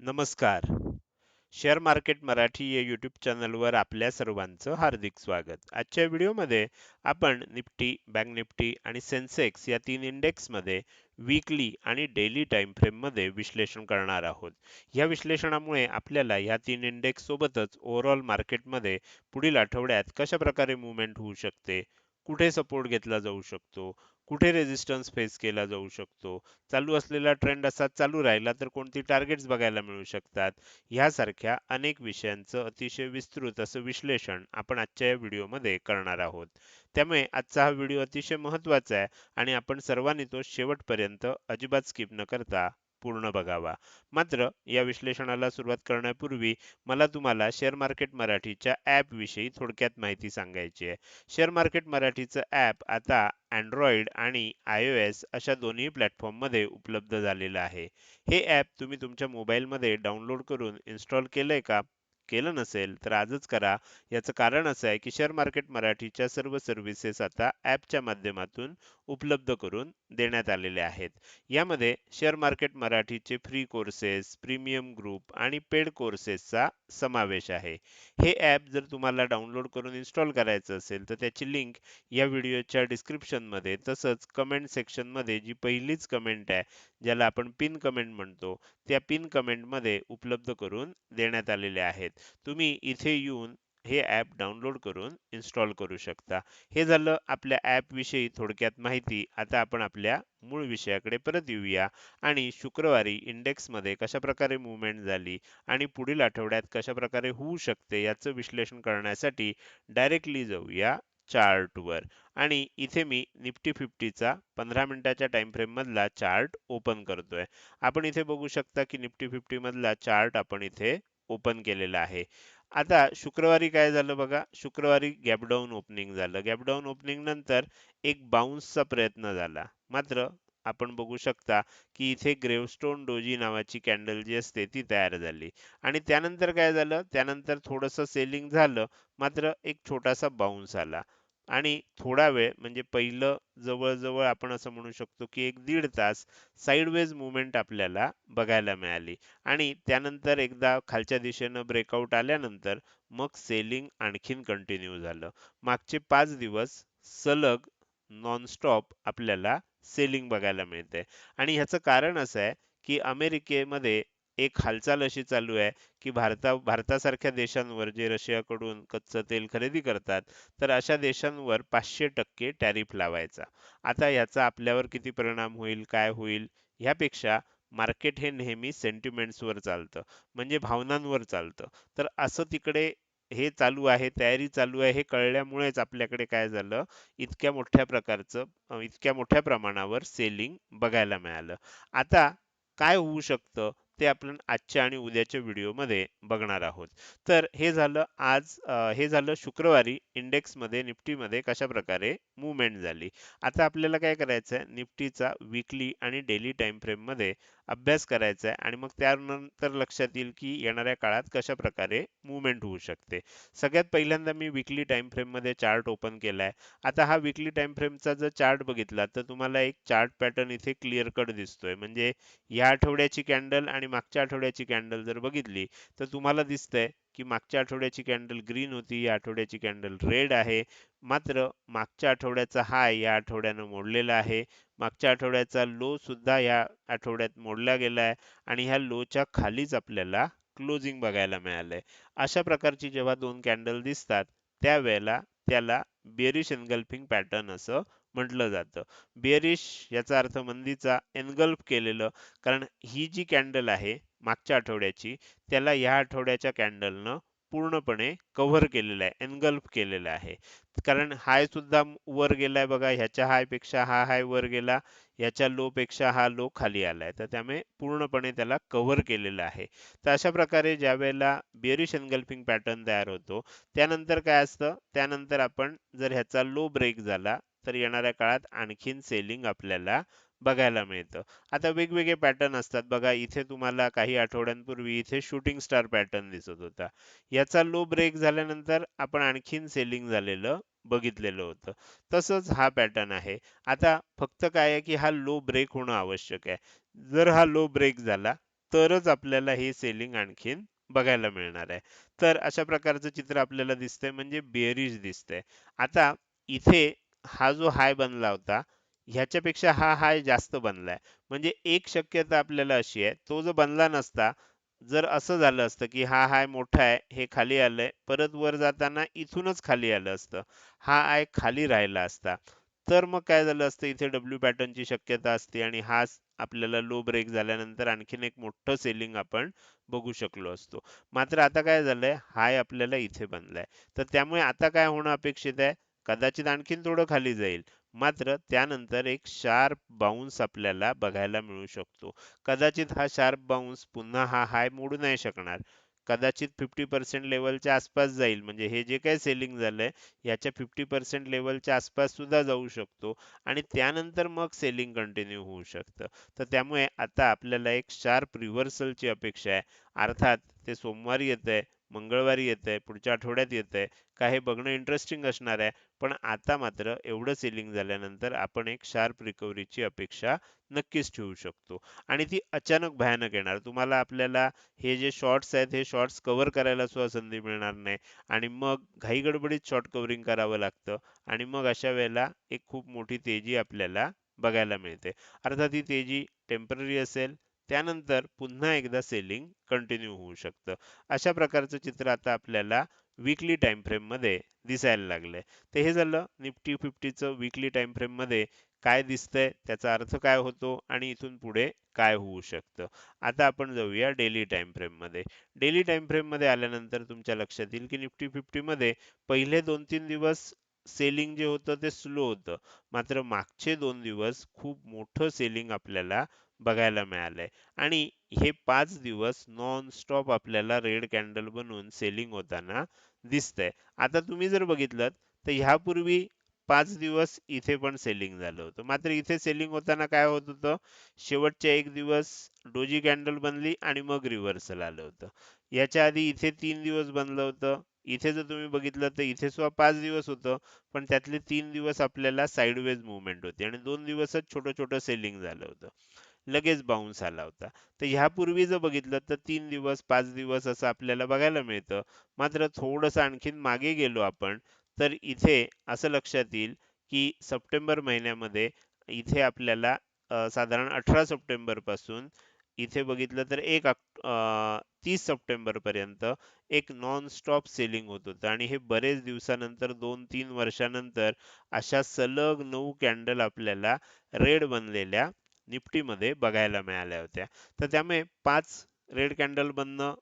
नमस्कार. Share market Marathi या YouTube चॅनलवर आपल्या सर्वांचं हार्दिक स्वागत. आजच्या व्हिडिओमध्ये आपण निफ्टी बँक निफ्टी आणि सेन्सेक्स या तीन इंडेक्समध्ये वीकली आणि डेली टाइम फ्रेममध्ये विश्लेषण करणार आहोत. या विश्लेषणामुळे आपल्याला या तीन इंडेक्स सोबतच ओव्हरऑल मार्केटमध्ये पुढील आठवड्यात कशा प्रकारे मुवमेंट होऊ शकते कुठे सपोर्ट घेतला जाऊ शकतो कुठे रेजिस्टन्स फेस केला जाऊ शकतो? चालू असलेला ट्रेंड असा चालू राहिला तर कोणती टार्गेट्स बघायला मिळू शकतात? ह्यासारख्या अनेक विषयांचं अतिशय विस्तृत असं विश्लेषण आपण आजच्या या व्हिडिओमध्ये करणार आहोत. त्यामुळे आजचा हा व्हिडिओ अतिशय महत्त्वाचा आहे आणि आपण सर्वांनी तो शेवटपर्यंत अजिबात स्किप न करता पूर्ण बघावा. मात्र या विश्लेषणाला सुरुवात करण्यापूर्वी मला तुम्हाला शेअर मार्केट मराठीच्या ॲपविषयी थोडक्यात माहिती सांगायची आहे. शेअर मार्केट मराठीचं ॲप आता अँड्रॉइड आणि आय ओ एस अशा दोन्ही प्लॅटफॉर्ममध्ये उपलब्ध झालेलं आहे. हे ॲप तुम्ही तुमच्या मोबाईलमध्ये डाउनलोड करून इन्स्टॉल केलंय का? केलं नसेल तर आजच करा. याचं कारण असं आहे की शेअर मार्केट मराठीच्या सर्व सर्व्हिसेस आता ॲपच्या माध्यमातून उपलब्ध करून देण्यात आलेले आहेत. यामध्ये शेअर मार्केट मराठीचे फ्री कोर्सेस प्रीमियम ग्रुप आणि पेड कोर्सेसचा समावेश आहे. हे ॲप जर तुम्हाला डाउनलोड करून इन्स्टॉल करायचं असेल तर त्याची लिंक या व्हिडिओच्या डिस्क्रिप्शनमध्ये तसंच कमेंट सेक्शनमध्ये जी पहिलीच कमेंट आहे ज्याला आपण पिन कमेंट म्हणतो त्या पिन कमेंटमध्ये उपलब्ध करून देण्यात आलेले आहेत. तुम्ही इथे येऊन हे ॲप डाउनलोड करून इन्स्टॉल करू शकता. हे झालं आपल्या ॲपविषयी थोडक्यात माहिती. आता आपण आपल्या मूळ विषयाकडे परत येऊया. आणि शुक्रवारी इंडेक्समध्ये कशा प्रकारे मुवमेंट झाली आणि पुढील आठवड्यात कशा प्रकारे होऊ शकते याचं विश्लेषण करण्यासाठी डायरेक्टली जाऊया चार्टवर आणि इथे मी निफ्टी फिफ्टीचा पंधरा मिनिटाच्या टाइम फ्रेम मधला चार्ट ओपन करतोय. आपण इथे बघू शकता की निफ्टी फिफ्टी मधला चार्ट आपण इथे ओपन केलेलं आहे. आता शुक्रवारी काय झालं बघा? शुक्रवारी गॅपडाऊन ओपनिंग झालं. गॅपडाऊन ओपनिंग नंतर एक बाउन्सचा प्रयत्न झाला. मात्र आपण बघू शकता की इथे ग्रेवस्टोन डोजी नावाची कॅन्डल जी असते ती तयार झाली. आणि त्यानंतर काय झालं? त्यानंतर थोडंसं सेलिंग झालं. मात्र एक छोटासा बाउन्स आला. आणि थोडा वेळ म्हणजे पहिलं जवळजवळ आपण असं म्हणू शकतो की एक दीड तास साईडवेज मुवमेंट आपल्याला बघायला मिळाली. आणि त्यानंतर एकदा खालच्या दिशेनं ब्रेकआउट आल्यानंतर मग सेलिंग आणखीन कंटिन्यू झालं. मागचे पाच दिवस सलग नॉनस्टॉप आपल्याला सेलिंग बघायला मिळते. आणि ह्याचं कारण असं आहे की अमेरिकेमध्ये एक हालचाल अशी चालू आहे की भारता भारतासारख्या देशांवर जे रशियाकडून कच्चं तेल खरेदी करतात तर अशा देशांवर पाचशे टक्के टॅरिफ लावायचा. आता याचा आपल्यावर किती परिणाम होईल काय होईल ह्यापेक्षा मार्केट हे नेहमी सेंटिमेंट्सवर चालतं म्हणजे भावनांवर चालतं. तर असं तिकडे हे चालू आहे तयारी चालू आहे हे कळल्यामुळेच आपल्याकडे काय झालं इतक्या मोठ्या प्रकारचं इतक्या मोठ्या प्रमाणावर सेलिंग बघायला मिळालं. आता काय होऊ शकतं? ते आपण आजच्या आणि उद्याच्या व्हिडिओमध्ये बघणार आहोत. तर हे झालं आज हे झालं शुक्रवारी इंडेक्समध्ये निफ्टीमध्ये कशा प्रकारे मुवमेंट झाली. आता आपल्याला काय करायचं आहे निफ्टीचा विकली आणि डेली टाइम फ्रेममध्ये अभ्यास करायचा आहे आणि मग त्यानंतर लक्षात येईल की येणाऱ्या काळात कशा प्रकारे मुवमेंट होऊ शकते. सगळ्यात पहिल्यांदा मी विकली टाइम फ्रेममध्ये चार्ट ओपन केला आहे आता हा विकली टाइम फ्रेमचा जर चार्ट बघितला तर तुम्हाला एक चार्ट पॅटर्न इथे क्लिअर कट दिसतोय. म्हणजे या आठवड्याची कॅन्डल आणि मागच्या आठवड्याची कॅन्डल जर बघितली तर तुम्हाला दिसतंय की मागच्या आठवड्याची कॅन्डल ग्रीन होती या आठवड्याची कॅन्डल रेड आहे. मात्र मागच्या आठवड्याचा हाय या आठवड्यानं मोडलेला आहे. मागच्या आठवड्याचा लो सुद्धा या आठवड्यात मोडला गेला आहे आणि ह्या लोच्या खालीच आपल्याला क्लोजिंग बघायला मिळालंय. अशा प्रकारची जेव्हा दोन कॅन्डल दिसतात त्यावेळेला त्याला बेरिश एनगल्फिंग पॅटर्न असं म्हटलं जातं. बेरिश याचा अर्थ मंदीचा एनगल्फ केलेलं कारण ही जी कॅन्डल आहे मागच्या आठवड्याची त्याला या आठवड्याच्या कॅन्डलनं पूर्णपणे कव्हर केलेलं आहे एनगल्फ केलेला आहे. कारण हाय सुद्धा वर गेलाय बघा ह्याच्या हायपेक्षा हा हाय वर गेला ह्याच्या लो पेक्षा हा लो खाली आलाय. तर त्यामुळे पूर्णपणे त्याला कव्हर केलेलं आहे. तर अशा प्रकारे ज्या वेळेला बेरिश एनगल्फिंग पॅटर्न तयार होतो त्यानंतर काय असतं? त्यानंतर आपण जर ह्याचा लो ब्रेक झाला तर येणाऱ्या काळात आणखीन सेलिंग आपल्याला बघायला मिळतं. आता वेगवेगळे पॅटर्न असतात. बघा इथे तुम्हाला काही आठवड्यांपूर्वी इथे शूटिंग स्टार पॅटर्न दिसत होता. याचा लो ब्रेक झाल्यानंतर आपण आणखीन सेलिंग झालेलं बघितलेलं होतं. तसंच हा पॅटर्न आहे. आता फक्त काय आहे की हा लो ब्रेक होणं आवश्यक आहे. जर हा लो ब्रेक झाला तरच आपल्याला हे सेलिंग आणखीन बघायला मिळणार आहे. तर अशा प्रकारचं चित्र आपल्याला दिसतंय म्हणजे बेअरिश दिसतंय. आता इथे हा जो हाय बनला होता ह्याच्यापेक्षा हा हाय जास्त बनलाय. म्हणजे एक शक्यता आपल्याला अशी आहे तो जो बनला नसता जर असं झालं असतं की हा हाय मोठा आहे हे खाली आलंय परत वर जाताना इथूनच खाली आलं असतं हा आय खाली राहिला असता तर मग काय झालं असतं इथे डब्ल्यू पॅटर्नची शक्यता असते आणि हा आपल्याला लो ब्रेक झाल्यानंतर आणखीन एक मोठं सेलिंग आपण बघू शकलो असतो. मात्र आता काय झालंय हाय आपल्याला इथे बनलाय. तर त्यामुळे आता काय होणं अपेक्षित आहे कदाचित आणखीन थोडं खाली जाईल मात्र त्यानंतर एक शार्प बाउन्स आपल्याला बघायला मिळू शकतो. कदाचित हा शार्प बाउन्स पुन्हा हा हाय मोडू नाही शकणार. कदाचित फिफ्टी पर्सेंट लेवलच्या आसपास जाईल. म्हणजे हे जे काही सेलिंग झालंय याच्या फिफ्टी पर्सेंट लेवलच्या आसपास सुद्धा जाऊ शकतो आणि त्यानंतर मग सेलिंग कंटिन्यू होऊ शकतं. तर त्यामुळे आता आपल्याला एक शार्प रिव्हर्सलची अपेक्षा आहे. अर्थात ते सोमवारी येत आहे मंगळवारी येत आहे पुढच्या आठवड्यात येत आहे का हे बघणं इंटरेस्टिंग असणार आहे. पण आता मात्र एवढं सेलिंग झाल्यानंतर आपण एक शार्प रिकव्हरीची अपेक्षा नक्कीच ठेवू शकतो. आणि ती अचानक भयानक येणार. तुम्हाला आपल्याला हे जे शॉर्ट्स आहेत हे शॉर्ट्स कव्हर करायला सुद्धा संधी मिळणार नाही. आणि मग घाई गडबडीत शॉर्ट कव्हरिंग करावं लागतं. आणि मग अशा वेळेला एक खूप मोठी तेजी आपल्याला बघायला मिळते. अर्थात ही तेजी टेंपररी असेल त्यानंतर पुन्हा एकदा सेलिंग कंटिन्यू होऊ शकतं. अशा प्रकारचं चित्र आता आपल्याला विकली टाइम फ्रेममध्ये दिसायला लागलंय. तर हे झालं निफ्टी फिफ्टीचं विकली टाइम फ्रेममध्ये काय दिसतंय त्याचा अर्थ काय होतो आणि इथून पुढे काय होऊ शकतं. आता आपण जाऊया डेली टाइम फ्रेममध्ये डेली टाइम फ्रेममध्ये आल्यानंतर तुमच्या लक्षात येईल की निफ्टी फिफ्टी मध्ये पहिले दोन तीन दिवस सेलिंग जे होतं ते स्लो होतं. मात्र मागचे दोन दिवस खूप मोठं सेलिंग आपल्याला बघायला मिळालंय. आणि हे पाच दिवस नॉन स्टॉप आपल्याला रेड कॅन्डल बनवून सेलिंग होताना दिसतंय. आता तुम्ही जर बघितलं तर ह्यापूर्वी पाच दिवस इथे पण सेलिंग झालं होतं. मात्र इथे सेलिंग होताना काय होत होतं? शेवटचे एक दिवस डोजी कॅन्डल बनली आणि मग रिव्हर्सल आलं होतं. याच्या आधी इथे तीन दिवस बनलं होतं. इथे जर तुम्ही बघितलं तर इथे सुद्धा पाच दिवस होतं पण त्यातले तीन दिवस आपल्याला साईडवेज मुवमेंट होती आणि दोन दिवसच छोटं छोटं सेलिंग झालं होतं. लगेच बाउन्स आला होता. तर ह्यापूर्वी जर बघितलं तर तीन दिवस पाच दिवस असं आपल्याला बघायला मिळतं. मात्र थोडंसं आणखीन मागे गेलो आपण तर इथे असं लक्षात येईल की सप्टेंबर महिन्यामध्ये इथे आपल्याला साधारण अठरा सप्टेंबरपासून इथे बघितलं तर एक तीस सप्टेंबर पर्यंत एक नॉन स्टॉप सेलिंग होत होतं. आणि हे बरेच दिवसानंतर दोन तीन वर्षानंतर अशा सलग नऊ कॅन्डल आपल्याला रेड बनलेल्या निफ्टीमध्ये बघायला मिळाल्या होत्या. तर त्यामुळे पाच रेड कॅन्डल बनणं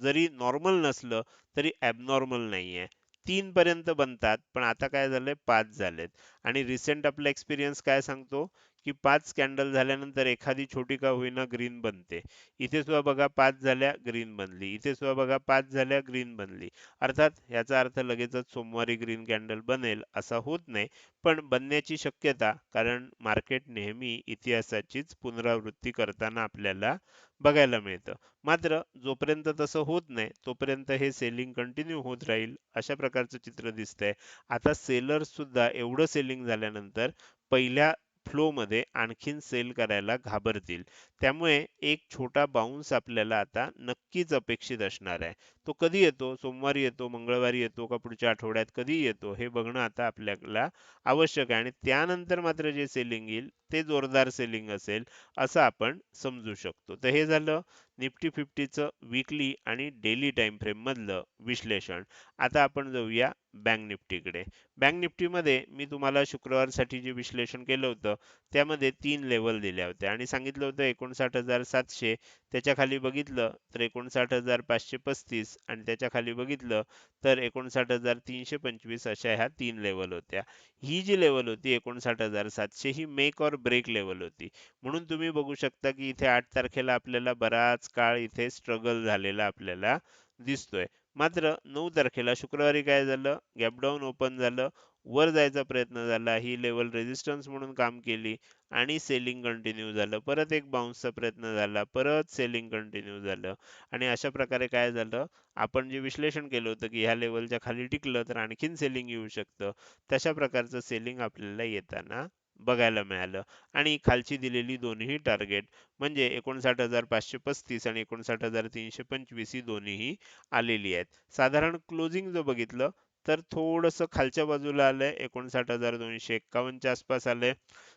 जरी नॉर्मल नसलं तरी ॲबनॉर्मल नाही आहे तीनपर्यंत बनतात पण आता काय झालंय? पाच झालेत. आणि रिसेंट आपला एक्सपिरियन्स काय सांगतो? की पाच कॅन्डल झाल्यानंतर एखादी छोटी का होईना ग्रीन बनते. इथे सुद्धा बघा पाच झाल्या ग्रीन बनली. इथे सुद्धा बघा पाच झाल्या ग्रीन बनली. अर्थात याचा अर्थ लगेचच सोमवारी ग्रीन कॅन्डल बनेल असा होत नाही. पण बनण्याची शक्यता कारण मार्केट नेहमी इतिहासाचीच पुनरावृत्ती करताना आपल्याला बघायला मिळतं. मात्र जोपर्यंत तसं होत नाही तोपर्यंत हे सेलिंग कंटिन्यू होत राहील अशा प्रकारचं चित्र दिसतंय. आता सेलर सुद्धा एवढं सेलिंग झाल्यानंतर पहिल्या फ्लो मध्ये आणखीन सेल करायला घाबरतील. त्यामुळे एक छोटा बाउन्स आपल्याला आता नक्कीच अपेक्षित असणार आहे. तो कधी येतो? सोमवारी येतो? मंगळवारी येतो? का पुढच्या आठवड्यात कधी येतो? हे बघणं आता आपल्याला आवश्यक आहे आणि त्यानंतर मात्र जे सेलिंग येईल ते जोरदार सेलिंग असेल असं आपण समजू शकतो. तर हे झालं. निफ्टी फिफ्टीचं विकली आणि डेली टाइम फ्रेम मधलं विश्लेषण. आता आपण जाऊया बँक निफ्टीकडे. बँक निफ्टीमध्ये मी तुम्हाला शुक्रवारसाठी जे विश्लेषण केलं होतं त्यामध्ये तीन लेवल दिल्या होत्या. आणि सांगितलं होतं एकोणसाठ हजार सातशे त्याच्याखाली बघितलं तर एकोणसाठ हजार पाचशे पस्तीस आणि त्याच्याखाली बघितलं तर एकोणसाठ हजार तीनशे पंचवीस अशा ह्या तीन लेवल होत्या. ही जी लेवल होती एकोणसाठ हजार सातशे ही मेक और ब्रेक लेवल होती. म्हणून तुम्ही बघू शकता की इथे आठ तारखेला आपल्याला बराच काळ इथे स्ट्रगल झालेला आपल्याला दिसतोय. मात्र नऊ तारखेला शुक्रवारी काय झालं? गॅपडाऊन ओपन झालं. वर जायचा प्रयत्न झाला ही लेवल रेजिस्टन्स म्हणून काम केली आणि सेलिंग कंटिन्यू झालं. परत एक बाउन्सचा प्रयत्न झाला परत सेलिंग कंटिन्यू झालं. आणि अशा प्रकारे काय झालं आपण जे विश्लेषण केलं होतं की ह्या लेवलच्या खाली टिकलं तर आणखीन सेलिंग येऊ शकतं. तशा प्रकारचं सेलिंग आपल्याला येताना बघायला मिळालं. आणि खालची दिलेली दोन्ही टार्गेट म्हणजे एकोणसाठ हजार पाचशे पस्तीस आणि एकोणसाठ हजार तीनशे पंचवीस ही दोन्हीही आलेली आहेत. साधारण क्लोजिंग जर बघितलं तर थोडंसं खालच्या बाजूला आलंय एकोणसाठ हजार दोनशे एक्कावन्नच्या आसपास आलंय.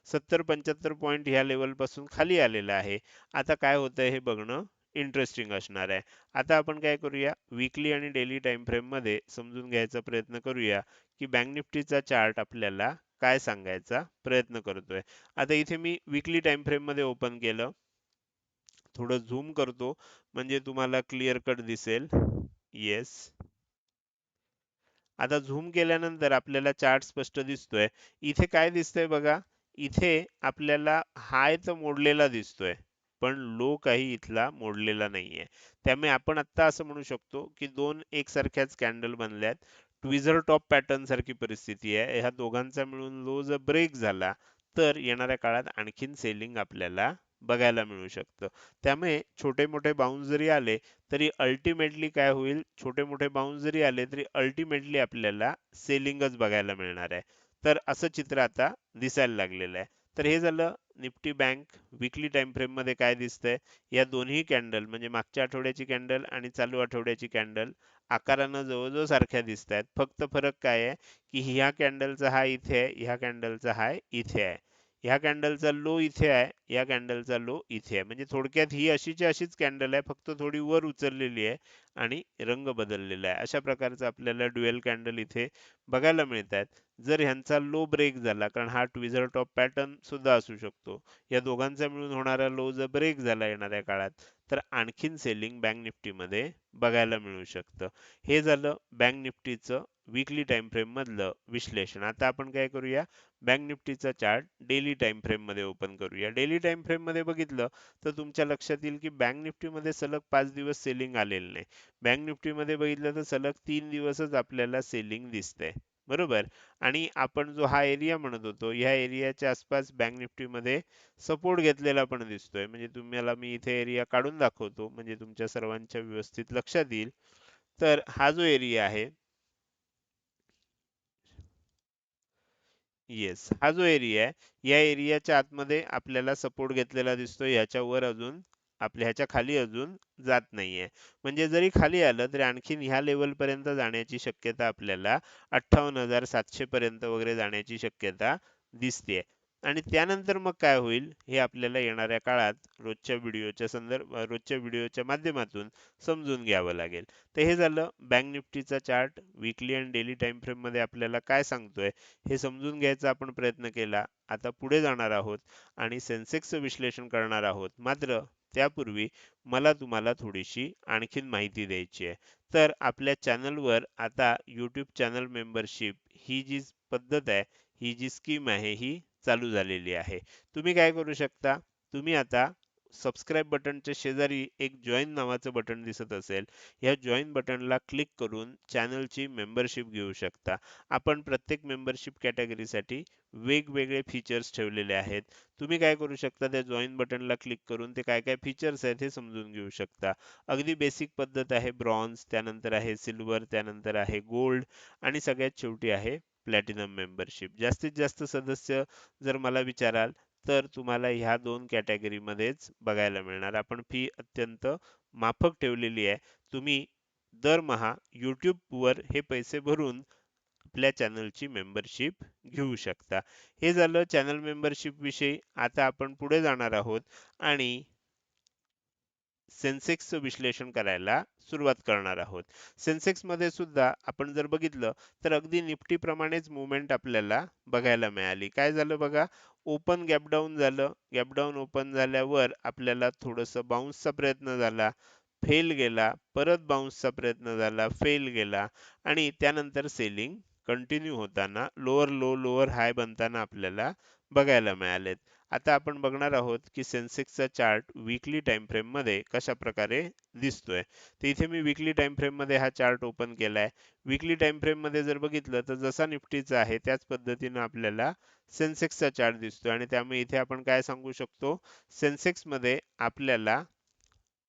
सत्तर पंच्याहत्तर पॉईंट ह्या लेवलपासून खाली आलेलं आहे. आता काय होतंय हे बघणं इंटरेस्टिंग असणार आहे. आता आपण काय करूया? विकली आणि डेली टाइम फ्रेममध्ये समजून घ्यायचा प्रयत्न करूया की बँक निफ्टीचा चार्ट आपल्याला काय सांगायचा प्रयत्न करतोय. आता इथे मी विकली टाइम फ्रेममध्ये ओपन केलं. थोडं झूम करतो. म्हणजे तुम्हाला क्लिअर कट दिसेल. येस आता झूम केल्यानंतर आपल्याला चार्ट स्पष्ट दिसतोय. इथे काय दिसतंय बघा? इथे आपल्याला हाय तर मोडलेला दिसतोय पण लो काही इथला मोडलेला नाहीये. त्यामुळे आपण आता असं म्हणू शकतो की दोन एकसारख्याच कॅन्डल बनल्यात. ट्विझर टॉप पॅटर्न सारखी परिस्थिती आहे. ह्या दोघांचा मिळून लो जर ब्रेक झाला तर येणाऱ्या काळात आणखीन सेलिंग आपल्याला बघायला मिळू शकतं. त्यामुळे छोटे मोठे बाउन्स जरी आले तरी अल्टिमेटली काय होईल? छोटे मोठे बाउन्स जरी आले तरी अल्टिमेटली आपल्याला सेलिंगच बघायला मिळणार आहे. तर असं चित्र आता दिसायला लागलेलं आहे. तर हे झालं निफ्टी बँक विकली टाइम फ्रेममध्ये काय दिसतंय? या दोन्ही कॅन्डल म्हणजे मागच्या आठवड्याची कॅन्डल आणि चालू आठवड्याची कॅन्डल आकारानं जवळजवळ सारख्या दिसत आहेत फक्त फरक काय आहे? की ह्या कॅन्डलचा हा इथे आहे ह्या कॅन्डलचा हाय इथे आहे. ह्या कॅन्डलचा लो इथे आहे या कॅन्डलचा लो इथे आहे. म्हणजे थोडक्यात ही अशीची अशीच कॅन्डल आहे फक्त थोडी वर उचललेली आहे आणि रंग बदललेला आहे. अशा प्रकारचं आपल्याला ड्युएल कॅन्डल इथे बघायला मिळत आहेत जर ह्यांचा लो ब्रेक झाला कारण हा ट्विझर टॉप पॅटर्न सुद्धा असू शकतो. या दोघांचा मिळून होणारा लो जर ब्रेक झाला येणाऱ्या काळात तर आणखीन सेलिंग बँक निफ्टीमध्ये बघायला मिळू शकतं. हे झालं बँक निफ्टीचं विकली टाइम फ्रेम मधलं विश्लेषण. आता आपण काय करूया? बँक निफ्टीचा चार्ट डेली टाइम फ्रेममध्ये ओपन करूया. डेली टाइम फ्रेममध्ये बघितलं तर तुमच्या लक्षात येईल की बँक निफ्टी मध्ये सलग पाच दिवस सेलिंग आलेलं नाही. बँक निफ्टी मध्ये बघितलं तर सलग तीन दिवसच आपल्याला सेलिंग दिसतंय. बरोबर? आणि आपण जो हा एरिया म्हणत होतो ह्या एरियाच्या आसपास बँक निफ्टीमध्ये सपोर्ट घेतलेला पण दिसतोय. म्हणजे तुम्हाला मी इथे एरिया काढून दाखवतो. म्हणजे तुमच्या सर्वांच्या व्यवस्थित लक्षात येईल. तर हा जो एरिया आहे येस हा जो एरिया आहे या एरियाच्या आतमध्ये आपल्याला सपोर्ट घेतलेला दिसतोय. ह्याच्यावर अजून आपल्या ह्याच्या खाली अजून जात नाहीये. म्हणजे जरी खाली आलं तरी आणखीन ह्या लेवलपर्यंत जाण्याची शक्यता आपल्याला अठ्ठावन्न हजार सातशे पर्यंत वगैरे जाण्याची शक्यता दिसते आणि त्यानंतर मग काय होईल हे आपल्याला येणाऱ्या काळात रोजच्या व्हिडिओच्या संदर्भ रोजच्या व्हिडिओच्या माध्यमातून समजून घ्यावं लागेल. तर हे झालं बँक निफ्टीचा चार्ट. विकली आणि डेली टाइम फ्रेममध्ये आपल्याला काय सांगतोय हे समजून घ्यायचा आपण प्रयत्न केला. आता पुढे जाणार आहोत आणि सेन्सेक्सचं विश्लेषण करणार आहोत. मात्र त्यापूर्वी मला तुम्हाला थोडीशी आणखीन माहिती द्यायची आहे. तर आपल्या चॅनलवर आता यूट्यूब चॅनल मेंबरशिप ही जी पद्धत आहे ही जी स्कीम आहे ही चालू झालेली आहे. तुम्ही काय करू शकता? तुम्ही आता सबस्क्राईब बटनच्या शेजारी एक जॉईन नावाचं बटन दिसत असेल. या जॉईन बटनला क्लिक करून चॅनलची मेंबरशिप घेऊ शकता. आपण प्रत्येक मेंबरशिप कॅटेगरीसाठी वेगवेगळे फीचर्स ठेवलेले आहेत. तुम्ही काय करू शकता? त्या जॉईन बटनला क्लिक करून ते काय काय फीचर्स आहेत हे समजून घेऊ शकता. अगदी बेसिक पद्धत आहे ब्रॉन्झ त्यानंतर आहे सिल्वर त्यानंतर आहे गोल्ड आणि सगळ्यात शेवटी आहे प्लॅटिनम मेंबरशिप जास्तीत जास्त सदस्य जर मला विचाराल तर तुम्हाला ह्या दोन कॅटेगरीमध्येच बघायला मिळणार. आपण फी अत्यंत माफक ठेवलेली आहे. तुम्ही दरमहा यूट्यूबवर हे पैसे भरून आपल्या चॅनलची मेंबरशिप घेऊ शकता. हे झालं चॅनल मेंबरशिप विषयी. आता आपण पुढे जाणार आहोत आणि सेन्सेक्सचं विश्लेषण करायला सुरुवात करणार आहोत. सेन्सेक्समध्ये सुद्धा आपण जर बघितलं तर अगदी निफ्टी प्रमाणेच मुवमेंट आपल्याला बघायला मिळाली. काय झालं बघा? ओपन गॅपडाऊन झालं. गॅपडाऊन ओपन झाल्यावर आपल्याला थोडंसं बाउन्सचा प्रयत्न झाला. फेल गेला. परत बाउन्सचा प्रयत्न झाला. फेल गेला. आणि त्यानंतर सेलिंग कंटिन्यू होताना लोअर लो लोअर हाय बनताना आपल्याला बघायला मिळालेत. आता आपण बघणार आहोत की सेन्सेक्सचा चार्ट विकली टाइम फ्रेममध्ये कशा प्रकारे दिसतोय. तर इथे मी विकली टाइम फ्रेममध्ये हा चार्ट ओपन केला आहे विकली टाइम फ्रेममध्ये जर बघितलं तर जसा निफ्टीचा आहे त्याच पद्धतीनं आपल्याला सेन्सेक्सचा चार्ट दिसतोय. आणि त्यामुळे इथे आपण काय सांगू शकतो? सेन्सेक्समध्ये आपल्याला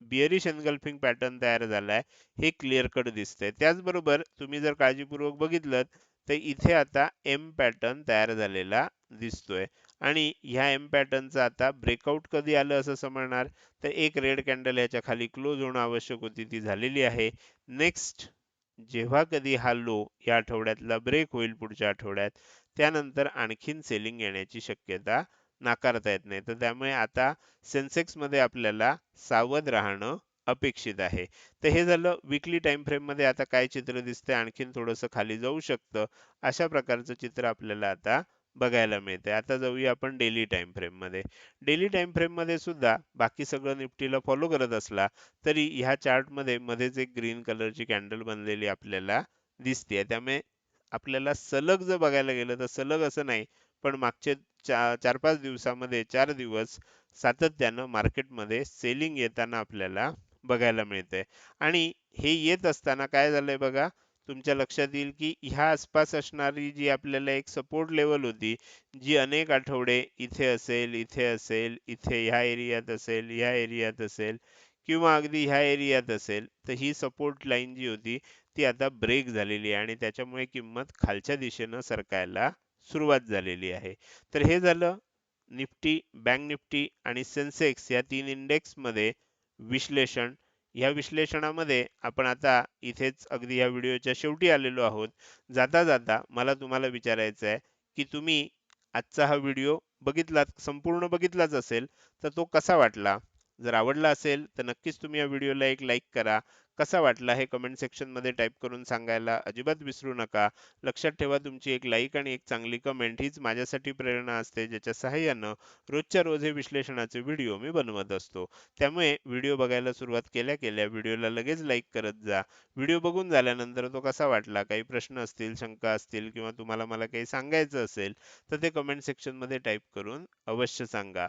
बिअरिश एनगल्फिंग पॅटर्न तयार झालाय. हे क्लिअर कट दिसतंय. त्याचबरोबर तुम्ही जर काळजीपूर्वक बघितलं तर इथे आता एम पॅटर्न तयार झालेला दिसतोय. आणि ह्या एम पॅटर्नचं आता ब्रेकआउट कधी आलं असं समजणार? तर एक रेड कॅन्डल ह्याच्या खाली क्लोज होणं आवश्यक होती ती झालेली आहे. नेक्स्ट जेव्हा कधी हा लो या आठवड्यातला ब्रेक होईल पुढच्या आठवड्यात त्यानंतर आणखीन सेलिंग येण्याची शक्यता नाकारता येत नाही. तर त्यामुळे आता सेन्सेक्समध्ये आपल्याला सावध राहणं अपेक्षित आहे. तर हे झालं विकली टाइम फ्रेममध्ये आता काय चित्र दिसतंय? आणखीन थोडंसं खाली जाऊ शकतं. अशा प्रकारचं चित्र आपल्याला आता बघायला मिळते. आता जाऊया आपण डेली टाइम फ्रेममध्ये. डेली टाइम फ्रेममध्ये सुद्धा बाकी सगळं निफ्टीला फॉलो करत असला तरी ह्या चार्टमध्ये मध्येच एक ग्रीन कलरची कॅन्डल बनलेली आपल्याला दिसते त्यामुळे आपल्याला सलग जर बघायला गेलं तर सलग असं नाही पण मागचे चार पाच दिवसामध्ये चार दिवस सातत्यानं मार्केटमध्ये सेलिंग येताना आपल्याला बघायला मिळते आणि हे येत असताना काय झालंय बघा तुमच्या लक्षात येईल की ह्या आसपास असणारी जी आपल्याला एक सपोर्ट लेवल होती जी अनेक आठवडे इथे असेल इथे असेल इथे ह्या एरियात असेल ह्या एरियात असेल किंवा अगदी ह्या एरियात असेल तर ही सपोर्ट लाईन जी होती ती आता ब्रेक झालेली आहे आणि त्याच्यामुळे किंमत खालच्या दिशेनं सरकायला सुरुवात झालेली आहे. तर हे झालं निफ्टी बँक निफ्टी आणि सेन्सेक्स या तीन इंडेक्समध्ये विश्लेषण. या विश्लेषणामध्ये आपण आता इथेच अगदी या व्हिडिओच्या शेवटी आलेलो आहोत. जाता जाता मला तुम्हाला विचारायचं आहे की तुम्ही आजचा हा व्हिडिओ बघितलात संपूर्ण बघितलाच असेल तर तो कसा वाटला? जर आवडला असेल तर नक्कीच तुम्ही या व्हिडिओला एक लाईक करा. कसा वाटला हे कमेंट सेक्शनमध्ये टाईप करून सांगायला अजिबात विसरू नका. लक्षात ठेवा तुमची एक लाईक आणि एक चांगली कमेंट हीच माझ्यासाठी प्रेरणा असते ज्याच्या सहाय्यानं रोजच्या रोज हे विश्लेषणाचे व्हिडिओ मी बनवत असतो. त्यामुळे व्हिडिओ बघायला सुरुवात केल्या केल्या व्हिडिओला लगेच लाईक करत जा. व्हिडिओ बघून झाल्यानंतर तो कसा वाटला? काही प्रश्न असतील शंका असतील किंवा तुम्हाला मला काही सांगायचं असेल तर ते कमेंट सेक्शनमध्ये टाईप करून अवश्य सांगा.